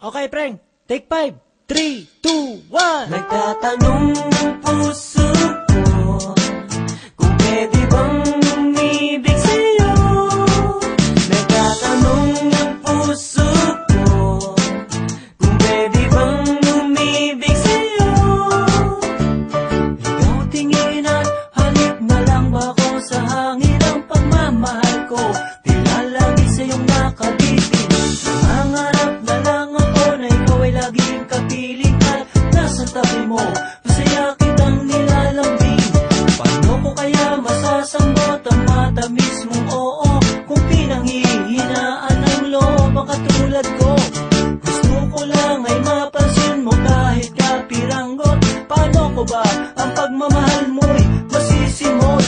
Okay, Preng. Take five. Three, two, one. Nagtatanong ng puso ko Kung pwede bang umibig sa'yo ng puso ko Kung pwede bang umibig sa'yo Ikaw tingin at halik na lang ba ako Sa hangin ang pagmamahal ko matamis mong oo. Kung pinanghihinaan ng loob ang katulad ko Gusto ko lang ay mapansin mo kahit kapiranggot Paano ko ba ang pagmamahal mo'y masisimot?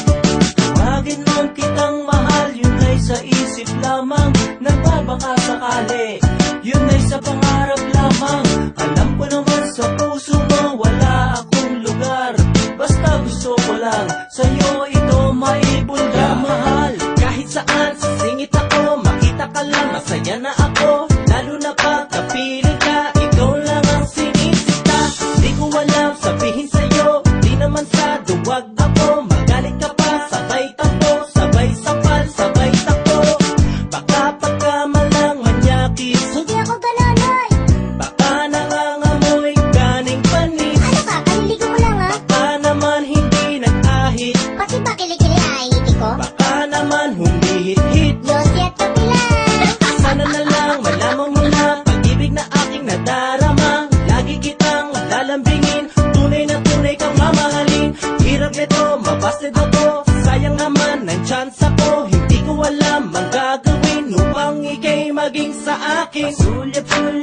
Tawagin man kitang mahal, yun ay sa isip lamang. Nagbabaka sakali, yun ay sa pangarap lamang. Alam ko naman sa puso mo, wala akong lugar. Basta gusto ko lang, sa'yo ito maibulgar mahal. Kahit saan, sisingit ako, makita ka lang, masaya na ako Lalo na pagkapiling ka, ikaw lang ang sinisita. Di ko alam, sabihin sa'yo, di naman sa duwag ako. Magalit ka pa, sabay takbo, sabay sapal, sabay takbo Baka pagkamalang manyakis, Hindi ako ganonoy. baka nangangamoy ganing panis. Ano ka? Kaliligo mo lang ha? Baka naman hindi nag-ahit, Pati ba kilikili ay hindi ko? baka Sana na lang mo na na aking nadarama. Lagi kitang lalambingin Tunay na tunay kang mamahalin. Hirap nito, mabasted ako. Sayang naman ng chance Hindi ko alam ang Upang ikay maging sa akin. Sulyap-sulyap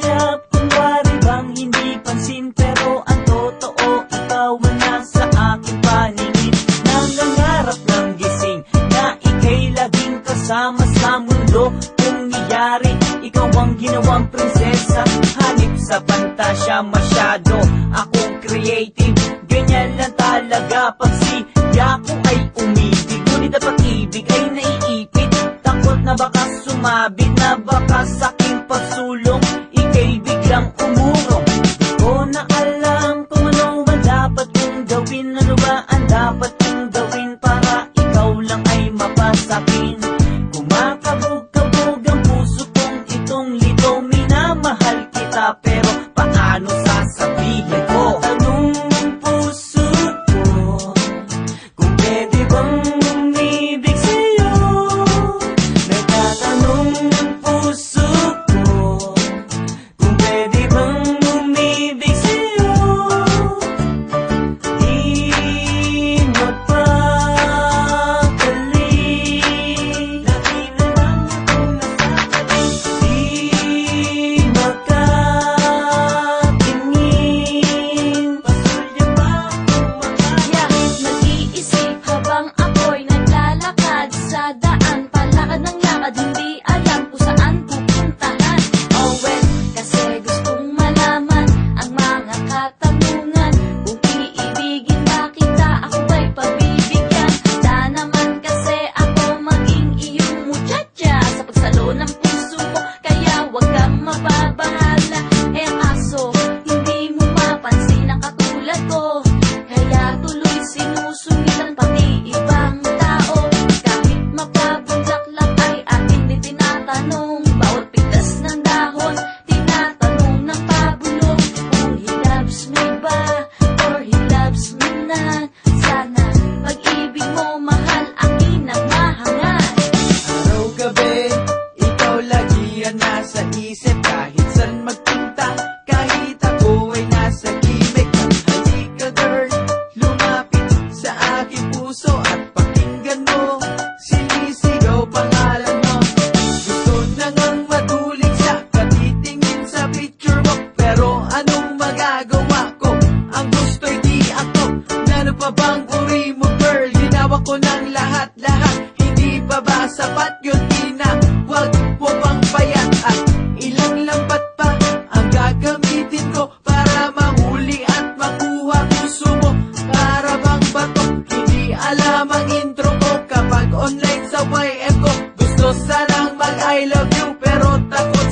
sa pantasya masyado Akong creative. Ganyan lang talaga Pag siya ko ay umibig. Ngunit ang pag-ibig ay naiipit. Takot na baka sumabit Na baka sa aking pagsulong Ika'y biglang umurong Di ko na alam kung ano ba dapat kong gawin Ano ba ang dapat kong paano sasabihin uri mo girl? Ginawa ko ng lahat-lahat. Hindi pa ba sapat yun? Tinawag mo bang payat At ilang lambat pa ang gagamitin ko Para mahuli at makuha puso mo? Para bang bato Hindi alam ang intro ko Kapag online sa YM ko Gusto sanang mag I love you Pero takot